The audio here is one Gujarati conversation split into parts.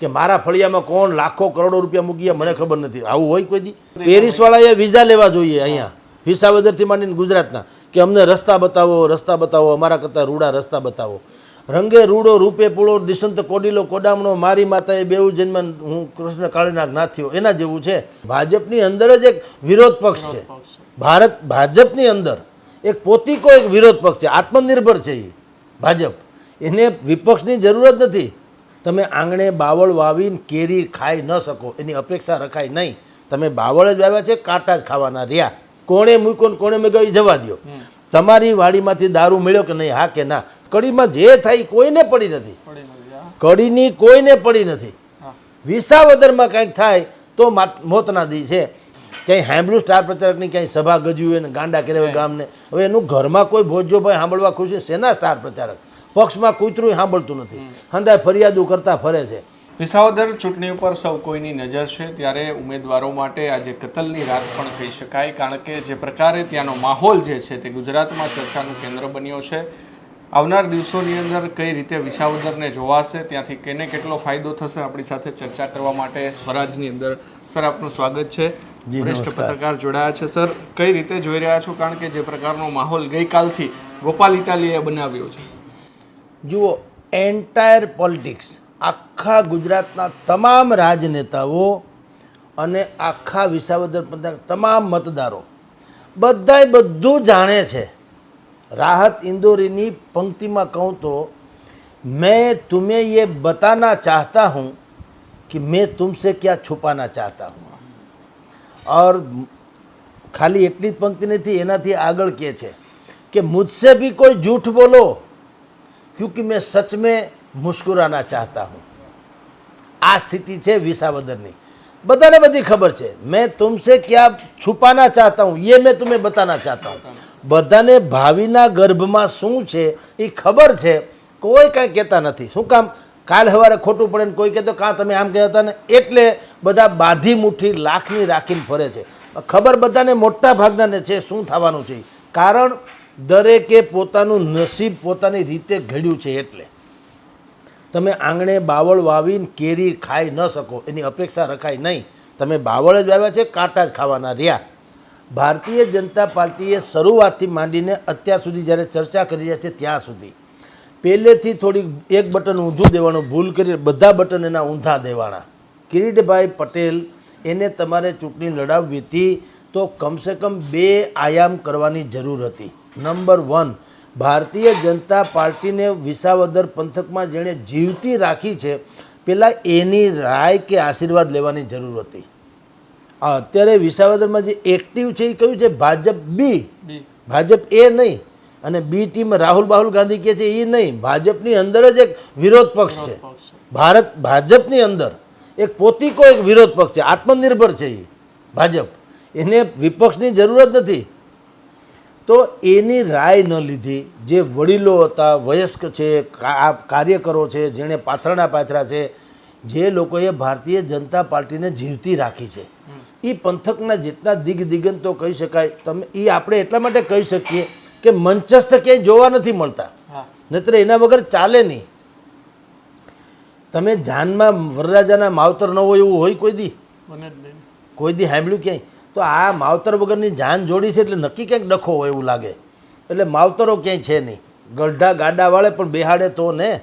કે મારા ફળિયામાં કોણ લાખો કરોડો રૂપિયા મૂકી મને ખબર નથી. આવું હોય કોઈ દી? પેરિસવાળાએ વિઝા લેવા જોઈએ અહીંયા. વિસાવદરથી માંડીને ગુજરાતના. કે અમને રસ્તા બતાવો રસ્તા બતાવો અમારા કરતાં રૂડા રસ્તા બતાવો. રંગે રૂડો રૂપે પૂળો દિશંત કોડીલો કોડામણો મારી માતાએ બેઉ જન્મ હું કૃષ્ણ કાળીનાગ નાથ્યો એના જેવું છે. ભાજપની અંદર જ એક વિરોધ પક્ષ છે. ભારત ભાજપની અંદર એક પોતીકો એક વિરોધ પક્ષ છે. આત્મનિર્ભર છે એ ભાજપ. એને વિપક્ષની જરૂર જ નથી. તમે આંગણે બાવળ વાવીને કેરી ખાઈ ન શકો એની અપેક્ષા રખાય નહીં. તમે બાવળ જ વાવ્યા છે કાંટા જ ખાવાના રહ્યા. કોણે મૂક્યો ને કોણે મેં એ જવા દ્યો. તમારી વાડીમાંથી દારૂ મળ્યો કે નહીં? હા કે ના? કડીમાં જે થાય કોઈને પડી નથી. કડીની કોઈને પડી નથી. વિસાવદરમાં કંઈક થાય તો માત- મોતના દી છે. ક્યાંય સાંભળ્યું સ્ટાર પ્રચારકની ક્યાંય સભા ગજવી હોય ને ગાંડા કર્યા હોય ગામને? હવે એનું ઘરમાં કોઈ ભોજ્યોભાઈ સાંભળવા ખુશી શેના સ્ટાર પ્રચારક? પક્ષમાં કૂતરું સાંભળતું નથી. હંદાય ફરિયાદો કરતા ફરે છે. વિસાવદર ચૂંટણી ઉપર સૌ કોઈની નજર છે ત્યારે ઉમેદવારો માટે આજે કતલની રાત પણ કહી શકાય કારણ કે જે પ્રકારે ત્યાંનો માહોલ જે છે તે ગુજરાતમાં ચર્ચાનું કેન્દ્ર બન્યો છે. આવનાર દિવસોની અંદર કઈ રીતે વિસાવદરને જોવાશે ત્યાંથી કેને કેટલો ફાયદો થશે આપણી સાથે ચર્ચા કરવા માટે સ્વરાજની અંદર સર આપનું સ્વાગત છે. વરિષ્ઠ પત્રકાર જોડાયા છે. સર કઈ રીતે જોઈ રહ્યા છો? કારણ કે જે પ્રકારનો માહોલ ગઈકાલથી ગોપાલ ઇટાલીએ બનાવ્યો છે. જુઓ એન્ટાયર પોલિટિક્સ આખા ગુજરાતના તમામ રાજનેતાઓ અને આખા વિસાવદર પંથક તમામ મતદારો બધાય બધું જાણે છે. રાહત ઇન્દોરીની પંક્તિમાં કહું તો, મેં તુમે એ બતાના ચાહતા હું કે મેં તુમસે ક્યાં છુપાના ચાહતા હું. ઓર ખાલી એટલી જ પંક્તિ નથી, એનાથી આગળ કહે છે કે, મુજસે ભી કોઈ જૂઠ બોલો क्योंकि मैं सच में मुस्कुराना चाहता हूँ આ સ્થિતિ છે વિસાવદરની બધાને બધી ખબર છે મેં તુમસે ક્યાં છુપાના ચાહતા હું ये मैं तुम्हें बताना चाहता हूँ બધાને ભાવિના ગર્ભમાં શું છે એ ખબર છે કોઈ કાંઈ કહેતા નથી શું કામ કાલ સવારે ખોટું પડે ને કોઈ કહેતો કાં તમે આમ કહેતા ને એટલે બધા બાધી મુઠ્ઠી લાખની રાખીને ફરે છે ખબર બધાને મોટા ભાગનાને છે શું થવાનું છે કારણ દરેકે પોતાનું નસીબ પોતાની રીતે ઘડ્યું છે એટલે. તમે આંગણે બાવળ વાવીને કેરી ખાઈ ન શકો, એની અપેક્ષા રખાય નહીં. તમે બાવળ જ વાવ્યા છે, કાંટા જ ખાવાના રહ્યા. ભારતીય જનતા પાર્ટીએ શરૂઆતથી માંડીને અત્યાર સુધી જ્યારે ચર્ચા કરી રહ્યા છે ત્યાં સુધી. પહેલેથી થોડીક એક બટન ઊંધું દેવાનું, ભૂલ કરી, બધા બટન એના ઊંધા દેવાના. કિરીટભાઈ પટેલ એને તમારે ચૂંટણી લડાવવી હતી તો કમસે કમ બે આયામ કરવાની જરૂર હતી. નંબર વન ભારતીય જનતા પાર્ટીને વિસાવદર પંથકમાં જેણે જીવતી રાખી છે પહેલાં એની રાય કે આશીર્વાદ લેવાની જરૂર હતી. આ અત્યારે વિસાવદરમાં જે એક્ટિવ છે એ કયું છે? ભાજપ બી. બી. ભાજપ એ નહીં. અને બી ટીમ રાહુલ બાહુલ ગાંધી કહે છે એ નહીં. ભાજપની અંદર જ એક વિરોધ પક્ષ છે. ભારત ભાજપની અંદર એક પોતીકો એક વિરોધ પક્ષ છે. આત્મનિર્ભર છે એ ભાજપ. એને વિપક્ષની જરૂર જ નથી. તો એની રાય ન લીધી. જે વડીલો હતા વયસ્ક છે કાર્યકરો છે જેણે પાથરણા પાથરા છે જે લોકોએ ભારતીય જનતા પાર્ટીને જીવતી રાખી છે. એ પંથકના જેટલા દિગ્દિગંતો કહી શકાય. તમે એ આપણે એટલા માટે કહી શકીએ કે મંચસ્થ ક્યાંય જોવા નથી મળતા. નહીતર એના વગર ચાલે નહીં. તમે જાનમાં વરરાજાના માવતર ન હોય એવું હોય કોઈ દી? કોઈ દી સાંભળ્યું ક્યાંય? તો આ માવતર વગરની જાન જોડી છે એટલે નક્કી ક્યાંક ડખો હોય એવું લાગે. એટલે માવતરો ક્યાંય છે નહીં. ગઢા ગાડા વાળે પણ બેહાડે તો ને.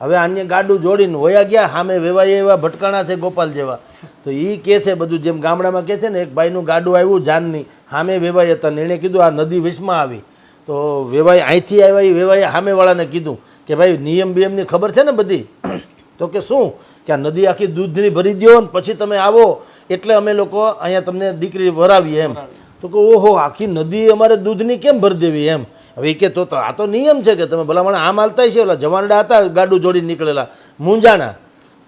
હવે અન્ય ગાડું જોડીને વયા ગયા સામે વેવાય એવા ભટકાણા છે ગોપાલ જેવા. તો એ કે છે બધું જેમ ગામડામાં કે છે ને એક ભાઈનું ગાડું આવ્યું જાનની સામે વેવાય હતા એણે કીધું આ નદી વિશમાં આવી. તો વેવાય અહીંથી આવ્યા એ વેવાએ સામેવાળાને કીધું કે ભાઈ નિયમ બિયમની ખબર છે ને બધી? તો કે શું? કે આ નદી આખી દૂધની ભરી દ્યો ને પછી તમે આવો એટલે અમે લોકો અહીંયા તમને દીકરી વરાવીએ એમ. તો કે ઓહો, આખી નદી અમારે દૂધની કેમ ભરી દેવી એમ? હવે કે, તો આ તો નિયમ છે કે તમે ભલામણ આમ હાલતા છે ઓલા જવાનડા હતા, ગાડું જોડી નીકળેલા મૂંઝાણા.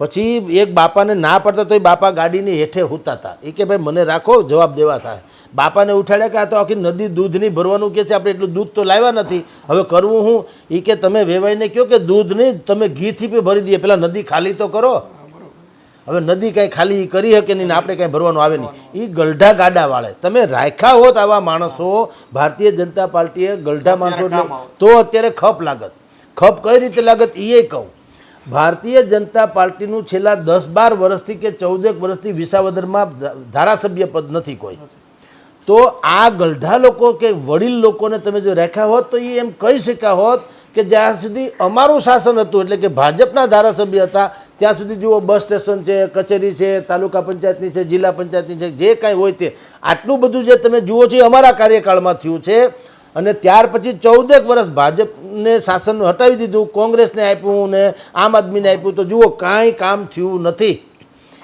પછી એક બાપાને ના પડતા તો એ બાપા ગાડીની હેઠે હુતા હતા એ કે, ભાઈ, મને રાખો, જવાબ દેવા થાય. બાપાને ઉઠાડ્યા કે, આ તો આખી નદી દૂધની ભરવાનું કે છે, આપણે એટલું દૂધ તો લાવ્યા નથી. હવે કરવું હું? એ કે, તમે વેવાઈને કહો કે દૂધની તમે ઘીથી ભરી દઈએ, પેલા નદી ખાલી તો કરો. હવે નદી કાંઈ ખાલી કરી શકે નહીં ને આપણે કાંઈ ભરવાનું આવે નહીં. એ ગલઢા ગાડા વાળે. તમે રાખ્યા હોત આવા માણસો ભારતીય જનતા પાર્ટીએ ગલઢા માણસો તો અત્યારે ખપ લાગત. ખપ કઈ રીતે લાગત? એ કહું. ભારતીય જનતા પાર્ટીનું છેલ્લા દસ બાર વર્ષથી કે ચૌદેક વર્ષથી વિસાવદરમાં ધારાસભ્ય પદ નથી કોઈ. તો આ ગલઢા લોકો કે વડીલ લોકોને તમે જો રાખ્યા હોત તો એ એમ કહી શક્યા હોત કે જ્યાં સુધી અમારું શાસન હતું, એટલે કે ભાજપના ધારાસભ્ય હતા, ત્યાં સુધી જુઓ, બસ સ્ટેશન છે, કચેરી છે, તાલુકા પંચાયતની છે, જિલ્લા પંચાયતની છે, જે કાંઈ હોય તે. આટલું બધું જે તમે જુઓ છો એ અમારા કાર્યકાળમાં થયું છે. અને ત્યાર પછી ચૌદેક વર્ષ ભાજપને શાસન હટાવી દીધું, કોંગ્રેસને આપ્યું ને આમ આદમીને આપ્યું. તો જુઓ, કાંઈ કામ થયું નથી.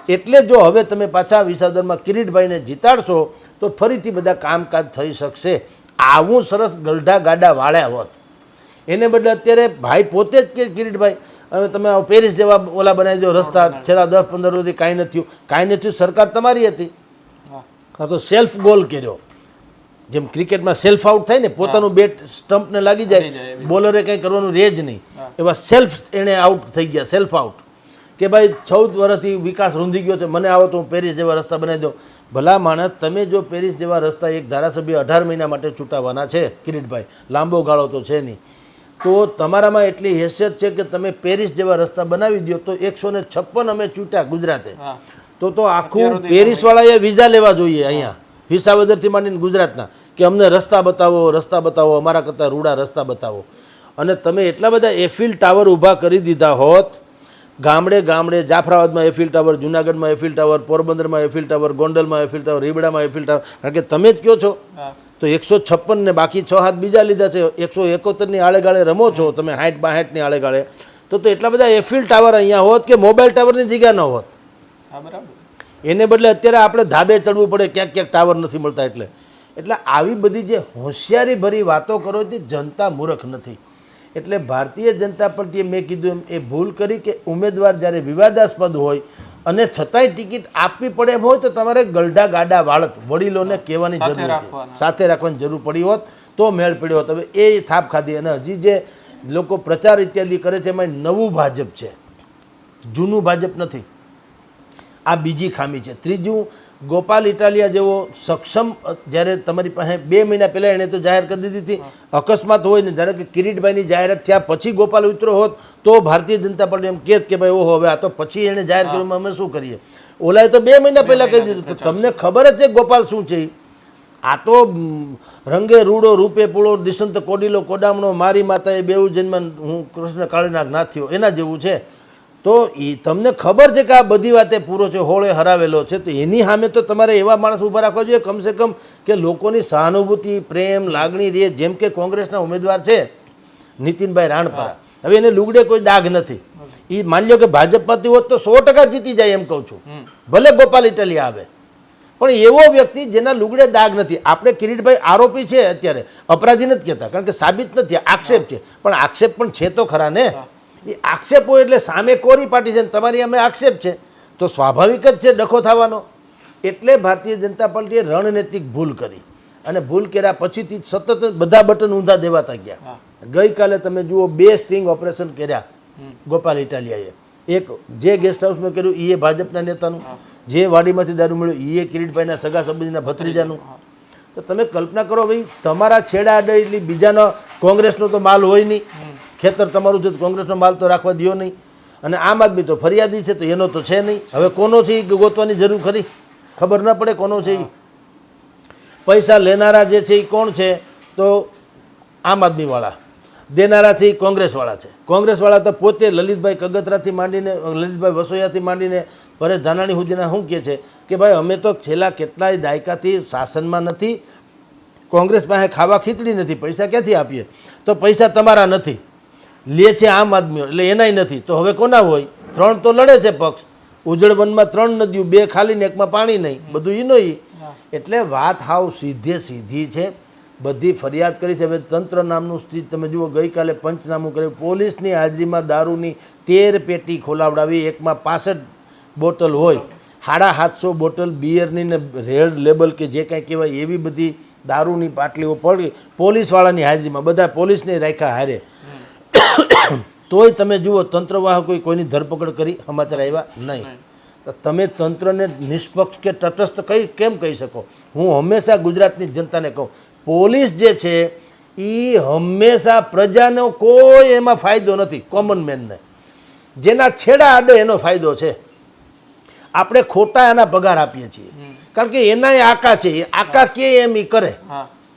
એટલે જો હવે તમે પાછા વિસાવદરમાં કિરીટભાઈને જીતાડશો, તો ફરીથી બધા કામકાજ થઈ શકશે. આવું સરસ ગલઢા ગાડા વાળ્યા હોત. એને બદલે અત્યારે ભાઈ પોતે જ કે કિરીટભાઈ હવે તમે પેરિસ જેવા ઓલા બનાવી દો રસ્તા છેલ્લા દસ પંદર વર્ષથી કાંઈ નથી થયું. કાંઈ નથી થયું સરકાર તમારી હતી. હા. તો સેલ્ફ ગોલ કર્યો. જેમ ક્રિકેટમાં સેલ્ફ આઉટ થાય ને પોતાનું બેટ સ્ટમ્પને લાગી જાય બોલરે કંઈ કરવાનું રહે જ નહીં. એવા સેલ્ફ એણે આઉટ થઈ ગયા સેલ્ફ આઉટ કે ભાઈ ચૌદ વર્ષથી વિકાસ રૂંધી ગયો છે મને આવો તો હું પેરિસ જેવા રસ્તા બનાવી દઉં. ભલા માણસ તમે જો પેરિસ જેવા રસ્તા એક ધારાસભ્ય અઢાર મહિના માટે ચૂંટાવાના છે કિરીટભાઈ લાંબો ગાળો તો છે નહીં. તો તમારામાં એટલી હેસિયત છે કે તમે પેરિસ જેવા રસ્તા બનાવી દો તો એકસો ને છપ્પન અમે ચૂંટ્યા ગુજરાતે. તો તો આખું પેરિસ વાળાએ વિઝા લેવા જોઈએ અહીંયા. વિસાવદરથી માંડીને ગુજરાતના. કે અમને રસ્તા બતાવો રસ્તા બતાવો અમારા કરતાં રૂડા રસ્તા બતાવો. અને તમે એટલા બધા એફિલ ટાવર ઊભા કરી દીધા હોત ગામડે ગામડે જાફરાબાદમાં એફિલ ટાવર જુનાગઢમાં એફિલ ટાવર પોરબંદરમાં એફિલ ટાવર ગોંડલમાં એફિલ ટાવર રીબડામાં એફિલ ટાવર કારણ કે તમે જ કહો છો. તો એકસો છપ્પન ને બાકી છ હાથ બીજા લીધા છે. એકસો એકોતેરની આળેગાળે રમો છો તમે હાઠ બાહાઠની આળેગાળે. તો તો એટલા બધા એફિલ ટાવર અહીંયા હોત કે મોબાઈલ ટાવરની જગ્યા ન હોત? બરાબર. એને બદલે અત્યારે આપણે ધાબે ચડવું પડે ક્યાંક ક્યાંક ટાવર નથી મળતા એટલે. એટલે આવી બધી જે હોશિયારી ભરી વાતો કરો તે જનતા મૂર્ખ નથી. એટલે ભારતીય જનતા પાર્ટીએ મેં કીધું એમ એ ભૂલ કરી કે ઉમેદવાર જ્યારે વિવાદાસ્પદ હોય અને છતાંય ટિકિટ આપવી પડે એમ હોય તો તમારે ગલઢા ગાડા વાળત વડીલોને કહેવાની જરૂર સાથે રાખવાની જરૂર પડી હોત તો મેળ પડ્યો હોત. હવે એ થાપ ખાધી અને હજી જે લોકો પ્રચાર ઇત્યાદિ કરે છે એમાં નવું ભાજપ છે. જૂનું ભાજપ નથી. આ બીજી ખામી છે. ત્રીજું ગોપાલ ઇટાલિયા જેવો સક્ષમ, જ્યારે તમારી પાસે બે મહિના પહેલાં એણે તો જાહેર કરી દીધી હતી. અકસ્માત હોય ને, ધારો કે કિરીટભાઈની જાહેરાત થયા પછી ગોપાલ ઉતરો હોત, તો ભારતીય જનતા પાર્ટી એમ કહેત કે ભાઈ, ઓહો, હવે આ તો પછી એણે જાહેર કર્યું અમે શું કરીએ? ઓલાએ તો બે મહિના પહેલાં કહી દીધું તમને ખબર જ છે ગોપાલ શું છે? આ તો રંગે રૂડો, રૂપે પૂળો દિશંત કોડીલો, કોડામણો, મારી માતાએ બેઉ જન્મ, હું કૃષ્ણ કાળીનાગ નાથ્યો, એના જેવું છે. તો એ તમને ખબર છે કે આ બધી વાતે પૂરો છે હોળે હરાવેલો છે તો એની સામે તો તમારે એવા માણસ ઊભા રાખવા જોઈએ કમસે કમ કે લોકોની સહાનુભૂતિ પ્રેમ લાગણી રહે જેમ કે કોંગ્રેસના ઉમેદવાર છે નીતિનભાઈ રાણપરા. હવે એને લુગડે કોઈ દાગ નથી. એ માની લો કે ભાજપમાંથી હોત તો સો ટકા જીતી જાય એમ કહું છું. ભલે ગોપાલ ઇટલી આવે. પણ એવો વ્યક્તિ જેના લુગડે દાગ નથી. આપણે કિરીટભાઈ આરોપી છે અત્યારે. અપરાધી નથી કહેતા. કારણ કે સાબિત નથી. આક્ષેપ છે. પણ આક્ષેપ પણ છે તો ખરા ને? એ આક્ષેપો એટલે સામે કોરી પાર્ટી છે તમારી અમે આક્ષેપ છે. તો સ્વાભાવિક જ છે ડખો થવાનો. એટલે ભારતીય જનતા પાર્ટીએ રણનૈતિક ભૂલ કરી. અને ભૂલ કર્યા પછીથી સતત બધા બટન ઊંધા દેવાતા ગયા ગઈકાલે તમે જુઓ બે સ્ટિંગ ઓપરેશન કર્યા ગોપાલ ઇટાલિયાએ. એક જે ગેસ્ટ હાઉસમાં કર્યું એ ભાજપના નેતાનું. જે વાડીમાંથી દારૂ મળ્યું એ કિરીટભાઈના સગા સંબંધીના ભત્રીજાનું. તો તમે કલ્પના કરો ભાઈ તમારા છેડા એટલે બીજાનો કોંગ્રેસનો તો માલ હોય નહીં. ખેતર તમારું છે કોંગ્રેસનો માલ તો રાખવા દો નહીં. અને આમ આદમી તો ફરિયાદી છે તો એનો તો છે નહીં. હવે કોનો છે એ ગોતવાની જરૂર ખરી? ખબર ન પડે કોનો છે એ. પૈસા લેનારા જે છે એ કોણ છે? તો આમ આદમીવાળા. દેનારા છે એ કોંગ્રેસવાળા છે. કોંગ્રેસવાળા તો પોતે લલિતભાઈ કગતરાથી માંડીને, લલિતભાઈ વસોયાથી માંડીને પરેશ ધાનાણી સુધીના શું કહે છે? કે ભાઈ, અમે તો છેલ્લા કેટલાય દાયકાથી શાસનમાં નથી. કોંગ્રેસ પાસે ખાવા ખીચડી નથી. પૈસા ક્યાંથી આપીએ? તો પૈસા તમારા નથી. લે છે આમ આદમીઓ. એટલે એનાય નથી. તો હવે કોના હોય? ત્રણ તો લડે છે પક્ષ. ઉજળવનમાં ત્રણ નદીઓ બે ખાલી ને એકમાં પાણી નહીં. બધું એનો એટલે વાત હાવ સીધે સીધી છે. બધી ફરિયાદ કરી છે. હવે તંત્ર નામનું સ્થિત તમે જુઓ ગઈકાલે પંચનામું કર્યું. પોલીસની હાજરીમાં દારૂની તેર પેટી ખોલાવડાવી. એકમાં પાસઠ બોટલ હોય. સાડા સાતસો બોટલ બિયરની ને રેડ લેબલ કે જે કાંઈ કહેવાય એવી બધી દારૂની પાટલીઓ પડી. પોલીસવાળાની હાજરીમાં. બધા પોલીસને રાખ્યા હારે. તોય તમે જુઓ તંત્રવાહકોએ કોઈની ધરપકડ કરી સમાચાર આવ્યા નહીં. તો તમે તંત્રને નિષ્પક્ષ કે તટસ્થ કઈ કેમ કહી શકો? હું હંમેશા ગુજરાતની જનતાને કહું પોલીસ જે છે એ હંમેશા પ્રજાનો કોઈ એમાં ફાયદો નથી કોમન મેનને જેના છેડા આડે એનો ફાયદો છે. આપણે ખોટા એના પગાર આપીએ છીએ. કારણ કે એના આકા છે આકા કે એમ એ કરે?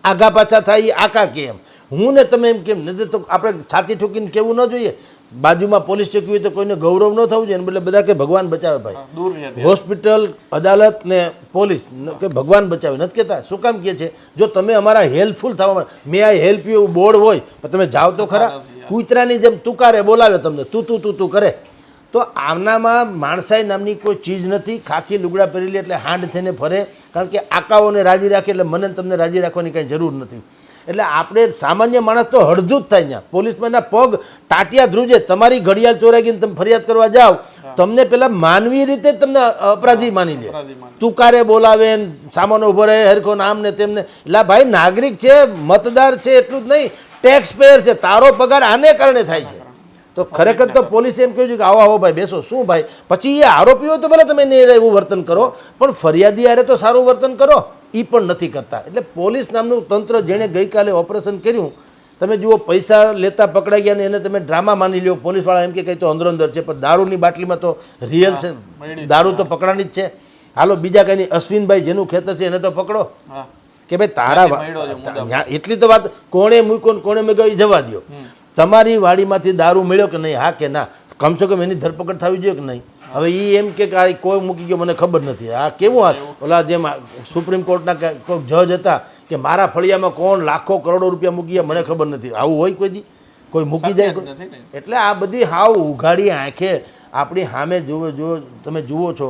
આગા પાછા થાય એ આકા કે એમ? હું ને તમે એમ કેમ? નથી તો આપણે છાતી ઠોકીને કેવું ન જોઈએ? બાજુમાં પોલીસ ચોકી હોય તો કોઈને ગૌરવ ન થવું જોઈએ એટલે બધા કે ભગવાન બચાવે ભાઈ. હોસ્પિટલ અદાલત ને પોલીસ કે ભગવાન બચાવે. નથી કહેતા. શું કામ કહે છે? જો તમે અમારા હેલ્પફુલ થવા મેં આઈ હેલ્પ યુ બોર્ડ હોય પણ તમે જાઓ તો ખરા. કૂતરાની જેમ તુકારે બોલાવે તમને. તું તું તું તું કરે. તો આમનામાં માણસાઈ નામની કોઈ ચીજ નથી. ખાખી લુગડા પહેરેલી એટલે હાંડ થઈને ફરે. કારણ કે આકાઓને રાજી રાખે એટલે મને તમને રાજી રાખવાની કાંઈ જરૂર નથી. એટલે આપણે સામાન્ય માણસ તો હળધૂત થાય ત્યાં પોલીસમાં એના પગ ટાટિયા ધ્રુજે તમારી ઘડિયાળ ચોરાઈ ગઈને તમે ફરિયાદ કરવા જાઓ તમને પેલા માનવી રીતે તમને અપરાધી માની લે. તુકારે બોલાવે સામાનો ઊભો રહે હરખો નામ ને તેમને એટલે ભાઈ નાગરિક છે મતદાર છે એટલું જ નહીં ટેક્સ પેયર છે. તારો પગાર આને કારણે થાય છે. તો ખરેખર તો પોલીસે એમ કહ્યું છે કે આવો આવો ભાઈ બેસો. શું ભાઈ? પછી એ આરોપીઓ તો ભલે તમે નહીં એવું વર્તન કરો પણ ફરિયાદી આરે તો સારું વર્તન કરો. એ પણ નથી કરતા. એટલે પોલીસ નામનું તંત્ર જેણે ગઈકાલે ઓપરેશન કર્યું તમે જુઓ પૈસા લેતા પકડાઈ ગયા ને એને તમે ડ્રામા માની લ્યો. પોલીસવાળા એમ કે કંઈ તો અંદરો અંદર છે પણ દારૂની બાટલીમાં તો રિયલ છે. દારૂ તો પકડાની જ છે. હાલો બીજા કંઈ અશ્વિનભાઈ જેનું ખેતર છે એને તો પકડો. કે ભાઈ તારા એટલી તો વાત કોણે મૂક્યો ને કોણે મેં જવા દો તમારી વાડીમાંથી દારૂ મળ્યો કે નહીં? હા કે ના? કમસે કમ એની ધરપકડ થવી જોઈએ કે નહીં? હવે એ એમ કે આ કોઈ મૂકી ગયો મને ખબર નથી. આ કેવું આ ઓલા જેમ સુપ્રીમ કોર્ટના કોઈ જજ હતા કે મારા ફળિયામાં કોણ લાખો કરોડો રૂપિયા મૂકી ગયા મને ખબર નથી. આવું હોય કોઈ દી? કોઈ મૂકી જાય એટલે આ બધી હાવ ઉઘાડી આંખે આપણી સામે જુઓ જુઓ તમે જુઓ છો.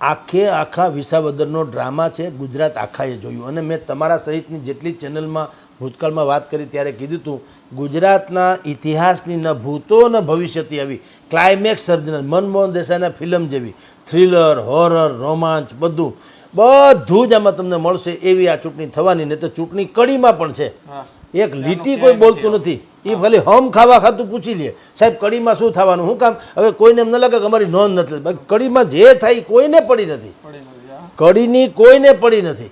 આખે આખા વિસાવદરનો ડ્રામા છે ગુજરાત આખાએ જોયું. અને મેં તમારા સહિતની જેટલી ચેનલમાં ભૂતકાળમાં વાત કરી ત્યારે કીધું હતું ગુજરાતના ઇતિહાસની ન ભૂતો ન ભવિષ્યથી આવી ક્લાઇમેક્સ સર્જનલ મનમોહન દેસાઈના ફિલ્મ જેવી થ્રિલર હોરર રોમાંચ બધું બધું જ આમાં તમને મળશે એવી આ ચૂંટણી થવાની ને તો ચૂંટણી કડીમાં પણ છે. એક લીટી કોઈ બોલતું નથી. એ ભલે હમ ખાવા ખાતું પૂછી લે. સાહેબ કડીમાં શું થવાનું? શું કામ? હવે કોઈને એમ ન લાગે કે અમારી નોંધ નથી. કડીમાં જે થાય કોઈને પડી નથી. કડીની કોઈને પડી નથી.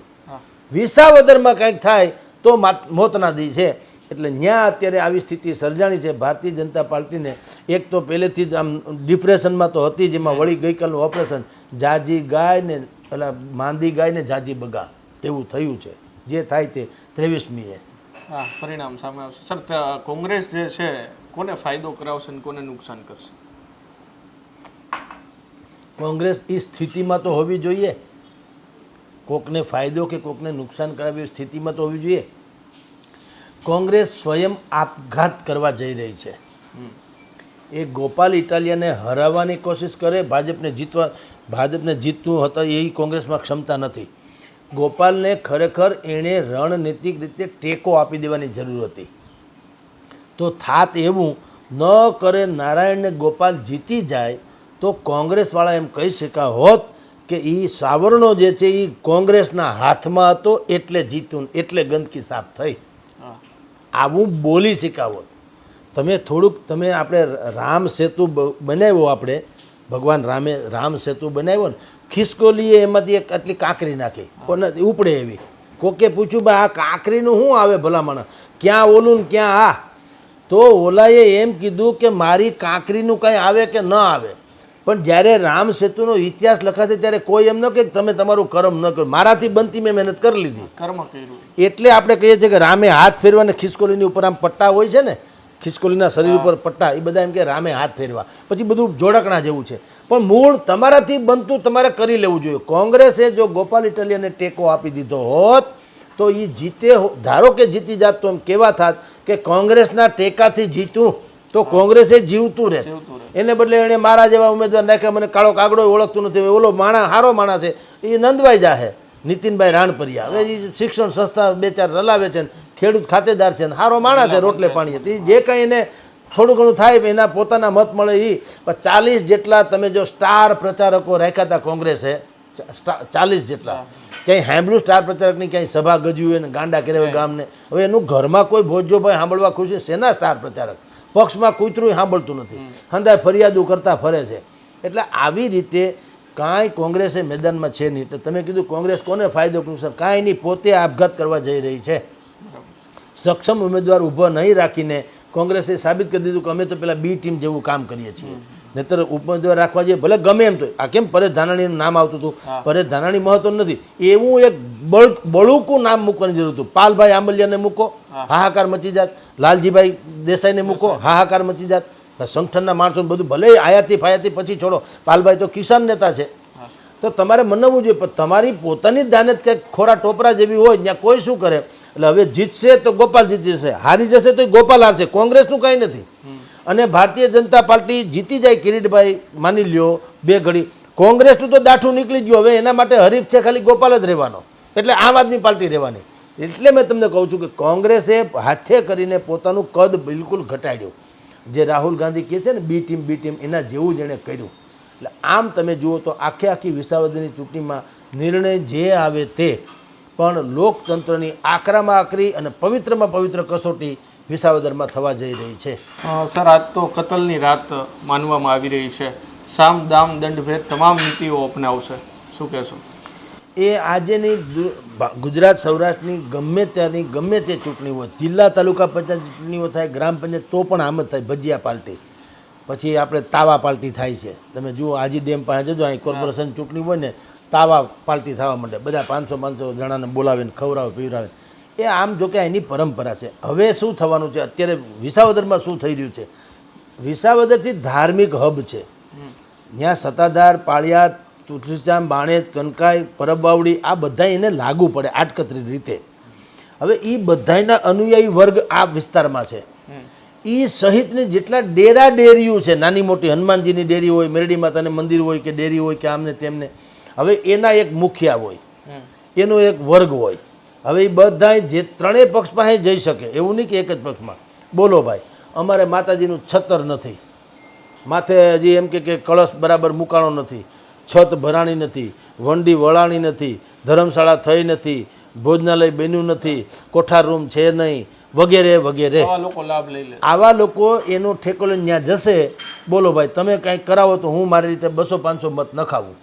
વિસાવદરમાં કંઈક થાય તો માત- મોતના દી છે. એટલે ત્યાં અત્યારે આવી સ્થિતિ સર્જાણી છે. ભારતીય જનતા પાર્ટીને એક તો પહેલેથી જ આમ ડિપ્રેશનમાં તો હતી જેમાં વળી ગઈકાલનું ઓપરેશન. જાજી ગાય ને પેલા માંદી ગાય ને જાજી બગા. એવું થયું છે. જે થાય તે ત્રેવીસમીએ. હા પરિણામ સામે આવશે. સર કોંગ્રેસ જે છે કોને ફાયદો કરાવશે અને કોને નુકસાન કરશે? કોંગ્રેસ એ સ્થિતિમાં તો હોવી જોઈએ. કોકને ફાયદો કે કોકને નુકસાન કરાવે સ્થિતિમાં તો હોવી જોઈએ. કોંગ્રેસ સ્વયં આપઘાત કરવા જઈ રહી છે. એ ગોપાલ ઇટાલિયાને હરાવવાની કોશિશ કરે, ભાજપને જીતવા, ભાજપને જીતવું હતા એ કોંગ્રેસમાં ક્ષમતા નથી. ગોપાલને ખરેખર એણે રણનીતિક રીતે ટેકો આપી દેવાની જરૂર હતી. તો થાત એવું, ન કરે નારાયણને ગોપાલ જીતી જાય, તો કોંગ્રેસવાળા એમ કહી શકા હોત કે એ સાવરણો જે છે એ કોંગ્રેસના હાથમાં હતો, એટલે જીત્યું એટલે ગંદકી સાફ થઈ. હા. આવું બોલી શીખાવો તમે થોડુંક, તમે આપણે રામ સેતુ બનાવ્યો આપણે, ભગવાન રામે રામ સેતુ બનાવ્યો ને, ખિસકોલીએ એમાંથી એક આટલી કાંકરી નાખી, કોને ઉપડે એવી. કોકે પૂછ્યું ભાઈ આ કાંકરીનું શું આવે ભલામણ? ક્યાં ઓલું ને ક્યાં આ? તો ઓલાએ એમ કીધું કે, મારી કાંકરીનું કંઈ આવે કે ન આવે? પણ જ્યારે રામ સેતુનો ઇતિહાસ લખાશે ત્યારે કોઈ એમ ન કે તમે તમારું કર્મ ન કરો મારાથી બનતી મેં મહેનત કરી લીધી. કર્મ કર્યું. એટલે આપણે કહીએ છીએ કે રામે હાથ ફેરવા અને ખિસકોલીની ઉપર આમ પટ્ટા હોય છે ને ખિસકોલીના શરીર ઉપર પટ્ટા એ બધા એમ કે રામે હાથ ફેરવા પછી બધું જોડકણા જેવું છે. પણ મૂળ તમારાથી બનતું તમારે કરી લેવું જોઈએ. કોંગ્રેસે જો ગોપાલ ઇટાલિયાને ટેકો આપી દીધો હોત તો એ જીતે ધારો કે જીતી જાત તો એમ કેવા થાત કે કોંગ્રેસના ટેકાથી જીતું. તો કોંગ્રેસે જીવતું રહે. એને બદલે એણે મારા જેવા ઉમેદવાર નાખ્યા. મને કાળો કાગડો ઓળખતું નથી. ઓલો માણા સારો માણા છે. એ નંદવાઈ જાહે. નીતિનભાઈ રાણપરિયા. હવે એ શિક્ષણ સંસ્થા બે ચાર રલાવે છે ને ખેડૂત ખાતેદાર છે ને સારો માણા છે રોટલે પાણી ઈ જે કંઈ એને થોડું ઘણું થાય એના પોતાના મત મળે એ પણ ચાલીસ જેટલા તમે જો સ્ટાર પ્રચારકો રાખ્યા હતા કોંગ્રેસે ચાલીસ જેટલા. ક્યાંય હાંભળ્યું સ્ટાર પ્રચારકની? ક્યાંય સભા ગજવી હોય ને ગાંડા કર્યા હોય ગામને? હવે એનું ઘરમાં કોઈ ભોજોભાઈ સાંભળવા ખુશ છે? શેના સ્ટાર પ્રચારક? પક્ષમાં કૂતરું સાંભળતું નથી. હંદાય ફરિયાદો કરતા ફરે છે. એટલે આવી રીતે કાંઈ કોંગ્રેસે મેદાનમાં છે નહીં. તો તમે કીધું કોંગ્રેસ કોને ફાયદો સર કાંઈ નહીં પોતે આપઘાત કરવા જઈ રહી છે. સક્ષમ ઉમેદવાર ઊભો નહીં રાખીને કોંગ્રેસે સાબિત કરી દીધું કે અમે તો પેલા બી ટીમ જેવું કામ કરીએ છીએ. નહીતર ઉમેદવાર રાખવા જઈએ. ભલે ગમે એમ તો. આ કેમ પરેશ ધાનાણીનું નામ આવતું હતું? પરેશ ધાનાણી મહત્વ નથી. એવું એક બળ બળુકું નામ મૂકવાની જરૂર હતું. પાલભાઈ આંબલિયાને મૂકો. હાહાકાર મચી જાત. લાલજીભાઈ દેસાઈને મૂકો. હાહાકાર મચી જાત. સંગઠનના માણસો બધું ભલે આયાતી ફાયાતી પછી છોડો. પાલભાઈ તો કિસાન નેતા છે. તો તમારે મનાવવું જોઈએ. પણ તમારી પોતાની જ દાનત કંઈક ખોરા ટોપરા જેવી હોય ત્યાં કોઈ શું કરે? એટલે હવે જીતશે તો ગોપાલ જીત જશે હારી જશે તો ગોપાલ હારશે. કોંગ્રેસનું કાંઈ નથી. અને ભારતીય જનતા પાર્ટી જીતી જાય કિરીટભાઈ, માની લ્યો, બે ઘડી. કોંગ્રેસનું તો દાઠું નીકળી ગયું, હવે એના માટે હરીફ છે, ખાલી ગોપાલ જ રહેવાનો. એટલે આમ આદમી પાર્ટી રહેવાની. એટલે મેં તમને કહું છું કે કોંગ્રેસે હાથે કરીને પોતાનું કદ બિલકુલ ઘટાડ્યું. જે રાહુલ ગાંધી કહે છે ને, બી ટીમ બી ટીમ, એના જેવું જ એણે કર્યું. એટલે આમ તમે જુઓ તો આખે આખી વિસાવદરની ચૂંટણીમાં નિર્ણય જે આવે તે, પણ લોકતંત્રની આકરામાં આકરી અને પવિત્રમાં પવિત્ર કસોટી વિસાવદરમાં થવા જઈ રહી છે. સર આજ તો કતલની રાત માનવામાં આવી રહી છે. સામ દામ દંડભેદ તમામ નીતિઓ અપનાવશે. શું કહેશો? એ આજેની ગુજરાત સૌરાષ્ટ્રની ગમે ત્યાંની ગમે તે ચૂંટણી હોય જિલ્લા તાલુકા પંચાયત ચૂંટણીઓ થાય ગ્રામ પંચાયત તો પણ આમ જ થાય ભજીયા પાર્ટી પછી આપણે તાવા પાર્ટી થાય છે. તમે જુઓ આજી ડેમ પાસે જજો અહીં કોર્પોરેશન ચૂંટણી હોય ને તાવા પાર્ટી થવા માંડે. બધા પાંચસો પાંચસો જણાને બોલાવીને ખવડાવે પીવડાવે. એ આમ જો કે એની પરંપરા છે. હવે શું થવાનું છે? અત્યારે વિસાવદરમાં શું થઈ રહ્યું છે? વિસાવદરથી ધાર્મિક હબ છે. ત્યાં સત્તાધાર પાળિયાદ તુલસીશ્યામ બાણેજ કનકાઈ પરબાવડી આ બધા એને લાગુ પડે આટકતરી રીતે. હવે એ બધાના અનુયાયી વર્ગ આ વિસ્તારમાં છે. એ સહિતની જેટલા ડેરા ડેરીઓ છે નાની મોટી હનુમાનજીની ડેરી હોય મેરડી માતાને મંદિર હોય કે ડેરી હોય કે આમને તેમને હવે એના એક મુખિયા હોય. એનો એક વર્ગ હોય. હવે એ બધાય જે ત્રણેય પક્ષ પાસે જઈ શકે એવું નહીં કે એક જ પક્ષમાં. બોલો ભાઈ અમારે માતાજીનું છતર નથી. માથે હજી એમ કે કે કળશ બરાબર મુકાણો નથી. છત ભરાણી નથી વંડી વળાણી નથી ધર્મશાળા થઈ નથી ભોજનાલય બન્યું નથી કોઠાર રૂમ છે નહીં વગેરે વગેરે. આવા લોકો લાભ લઈ આવા લોકો એનો ઠેકો લઈને ત્યાં જશે. બોલો ભાઈ તમે કાંઈક કરાવો તો હું મારી રીતે બસો પાંચસો મત નખાવું.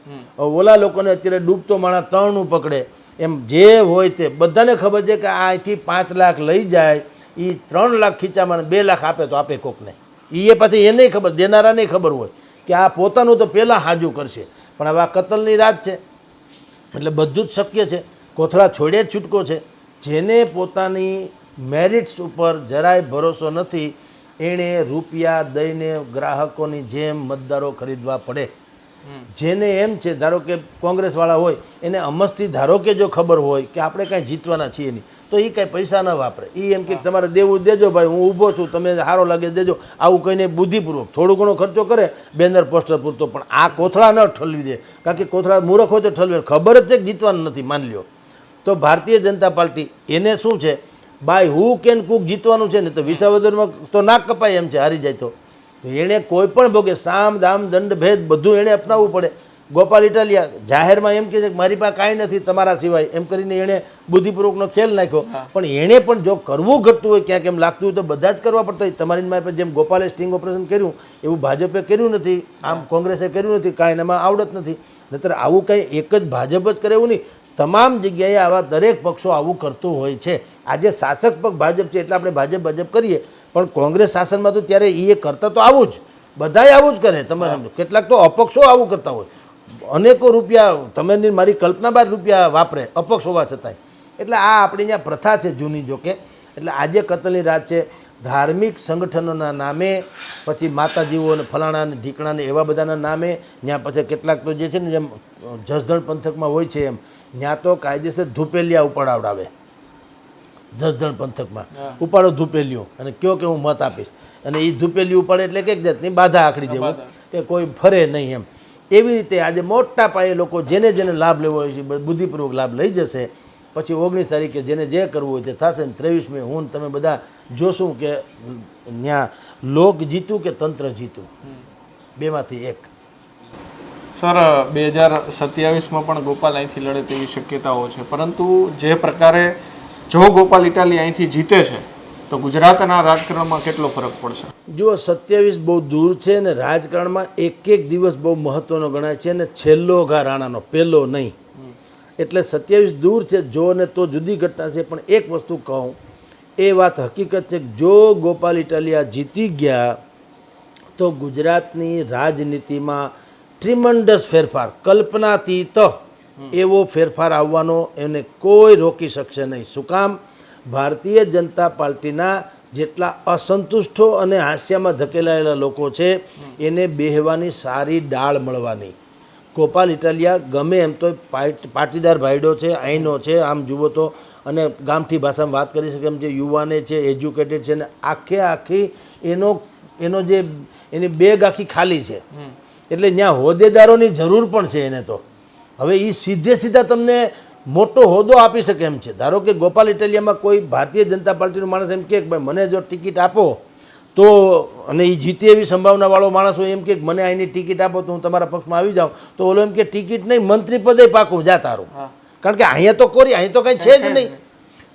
ઓલા લોકોને અત્યારે ડૂબતો માણા ત્રણનું પકડે. એમ જે હોય તે. બધાને ખબર છે કે આ અહીંથી પાંચ લાખ લઈ જાય એ ત્રણ લાખ ખીચામાં બે લાખ આપે તો આપે કોકને. એ પાછી એને ખબર, દેનારાને ખબર હોય કે આ પોતાનું તો પહેલાં હાજુ કરશે. પણ હવે આ કતલની રાત છે. એટલે બધું જ શક્ય છે. કોથળા છોડે જ છૂટકો છે. જેને પોતાની મેરિટ્સ ઉપર જરાય ભરોસો નથી, એણે રૂપિયા દઈને ગ્રાહકોની જેમ મતદારો ખરીદવા પડે. જેને એમ છે ધારો કે કોંગ્રેસવાળા હોય એને અમસ્તી ધારો કે જો ખબર હોય કે આપણે કાંઈ જીતવાના છીએ નહીં તો એ કાંઈ પૈસા ન વાપરે. એ એમ કે તમારે દેવું દેજો ભાઈ હું ઊભો છું તમે સારો લાગે દેજો. આવું કહીને બુદ્ધિપૂર્વક થોડો ઘણો ખર્ચો કરે બેનર પોસ્ટર પૂરતો પણ આ કોથળા ન ઠલવી દે. કારણ કે કોથળા મૂરખ હોય તો ઠલવે ખબર જ છે કે જીતવાનું નથી માની લ્યો. તો ભારતીય જનતા પાર્ટી એને શું છે? બાય હુ કેન કુક જીતવાનું છે ને? તો વિસાવદરમાં તો નાક કપાય એમ છે હારી જાય તો. એણે કોઈ પણ ભોગે સામ દામ દંડ ભેદ બધું એણે અપનાવવું પડે. ગોપાલ ઇટાલિયા જાહેરમાં એમ કહે છે કે મારી પાસે કાંઈ નથી તમારા સિવાય. એમ કરીને એણે બુદ્ધિપૂર્વકનો ખેલ નાખ્યો. પણ એણે પણ જો કરવું ઘટતું હોય ક્યાંક એમ લાગતું હોય તો બધા જ કરવા પડતા હોય. તમારી મારી જેમ ગોપાલે સ્ટિંગ ઓપરેશન કર્યું એવું ભાજપે કર્યું નથી. આમ કોંગ્રેસે કર્યું નથી. કાંઈ એનામાં આવડત નથી. નહીતર આવું કંઈ એક જ ભાજપ જ કરે એવું નહીં. તમામ જગ્યાએ આવા દરેક પક્ષો આવું કરતું હોય છે. આજે શાસક પક્ષ ભાજપ છે એટલે આપણે ભાજપ ભાજપ કરીએ. પણ કોંગ્રેસ શાસનમાં તો ત્યારે એ કરતા તો આવું જ. બધાય આવું જ કરે. તમે કેટલાક તો અપક્ષો આવું કરતા હોય. અનેકો રૂપિયા તમે મારી કલ્પના બાર રૂપિયા વાપરે. અપક્ષ હોવા છતાંય. એટલે આ આપણી ત્યાં પ્રથા છે જૂની જોકે. એટલે આજે કતલની રાત છે. ધાર્મિક સંગઠનોના નામે પછી માતાજીઓ અને ફલાણા અને ઢીકણા ને એવા બધાના નામે ત્યાં પછી કેટલાક તો જે છે ને જેમ જસદણ પંથકમાં હોય છે એમ ત્યાં તો કાયદેસર ધૂપેલિયા ઉપાડાવડાવે જસદણ પંથકમાં. ઉપાડો ધૂપેલીઓ. અને કયો કે હું મત આપીશ. અને એ ધૂપેલી ઉપાડે એટલે કંઈક જાતની બાધા આખડી દેવું કે કોઈ ફરે નહીં એમ. એવી રીતે આજે મોટા પાયે લોકો જેને જેને લાભ લેવો હોય છે બુદ્ધિપૂર્વક લાભ લઈ જશે પછી ઓગણીસ તારીખે જેને જે કરવું હોય તે થશે ને ત્રેવીસમી હું તમે બધા જોશું કે ત્યાં લોક જીતું કે તંત્ર જીતું. બેમાંથી એક. સર બે હજાર સત્યાવીસમાં પણ ગોપાલ અહીંથી લડે તેવી શક્યતાઓ છે. પરંતુ જે પ્રકારે જો ગોપાલ ઇટાલી અહીંથી જીતે છે, તો ગુજરાતના રાજકારણમાં કેટલો ફરક પડશે? જુઓ, સત્યાવીસ બહુ દૂર છે અને રાજકારણમાં એક એક દિવસ બહુ મહત્વનો ગણાય છે અને છેલ્લો ઘા રાણાનો પહેલો નહીં. એટલે સત્યાવીસ દૂર છે, જો ને તો જુદી ઘટના છે, પણ એક વસ્તુ કહું, એ વાત હકીકત છે જો ગોપાલ ઇટાલિયા જીતી ગયા, તો ગુજરાતની રાજનીતિમાં ટ્રીમન્ડસ ફેરફાર, કલ્પનાતીત એવો ફેરફાર આવવાનો એને કોઈ રોકી શકશે નહીં. શું કામ? ભારતીય જનતા પાર્ટીના જેટલા અસંતુષ્ટો અને હાસ્યામાં ધકેલાયેલા લોકો છે એને બેહવાની સારી ડાળ મળવાની. ગોપાલ ઇટાલિયા ગમે એમ તો પાટ- પાટીદાર ભાઈડો છે અહીંનો છે આમ જુઓ તો અને ગામઠી ભાષામાં વાત કરી શકે એમ જે યુવાને છે એજ્યુકેટેડ છે ને આખે આખી એનો એનો જે એની બેગ આખી ખાલી છે. એટલે ત્યાં હોદ્દેદારોની જરૂર પણ છે એને તો. હવે એ સીધે સીધા તમને મોટો હોદ્દો આપી શકે એમ છે. ધારો કે ગોપાલ ઇટાલિયામાં કોઈ ભારતીય જનતા પાર્ટીનો માણસ એમ કે ભાઈ મને જો ટિકિટ આપો તો અને એ જીતે એવી સંભાવનાવાળો માણસ હોય એમ કે મને અહીંની ટિકિટ આપો તો હું તમારા પક્ષમાં આવી જાઉં. તો ઓલો એમ કે ટિકિટ નહીં મંત્રી પદે પાકું જા તારું. કારણ કે અહીંયા તો કોરી અહીં તો કાંઈ છે જ નહીં.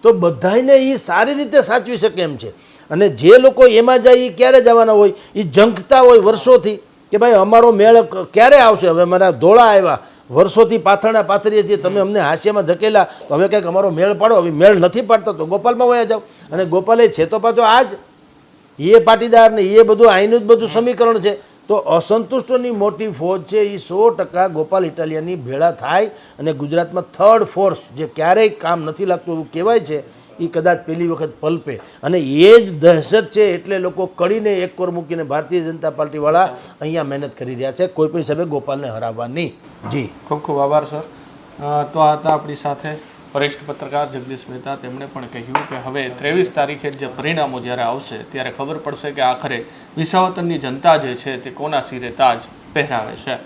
તો બધાને એ સારી રીતે સાચવી શકે એમ છે. અને જે લોકો એમાં જાય એ ક્યારે જવાના હોય? એ ઝંખતા હોય વર્ષોથી કે ભાઈ અમારો મેળ ક્યારે આવશે? હવે મારા ધોળા આવ્યા. વર્ષોથી પાથરણા પાથરીએ છીએ. તમે અમને હાસ્યમાં ધકેલા, તો હવે કંઈક અમારો મેળ પાડો. હવે મેળ નથી પાડતો, તો ગોપાલમાં વયા જાઓ. અને ગોપાલે છે તો પાછો આ જ એ પાટીદાર ને એ બધું, આઈનું જ બધું સમીકરણ છે. તો અસંતુષ્ટોની મોટી ફોજ છે એ સો ટકા ગોપાલ ઇટાલિયાની ભેળા થાય અને ગુજરાતમાં થર્ડ ફોર્સ જે ક્યારેય કામ નથી લાગતું એવું કહેવાય છે એ કદાચ પહેલી વખત પલપે. અને એ જ દહેશત છે એટલે લોકો કડીને એક કોર મૂકીને ભારતીય જનતા પાર્ટીવાળા અહીંયા મહેનત કરી રહ્યા છે. કોઈ પણ હિસાબે ગોપાલને હરાવવાની જી. ખૂબ ખૂબ આભાર, સર. તો આ હતા આપણી સાથે વરિષ્ઠ પત્રકાર જગદીશ મહેતા. તેમણે પણ કહ્યું કે હવે ત્રેવીસ તારીખે જે પરિણામો જ્યારે આવશે, ત્યારે ખબર પડશે કે આખરે વિસાવતનની જનતા જે છે તે કોના સિરે તાજ પહેરાવે છે.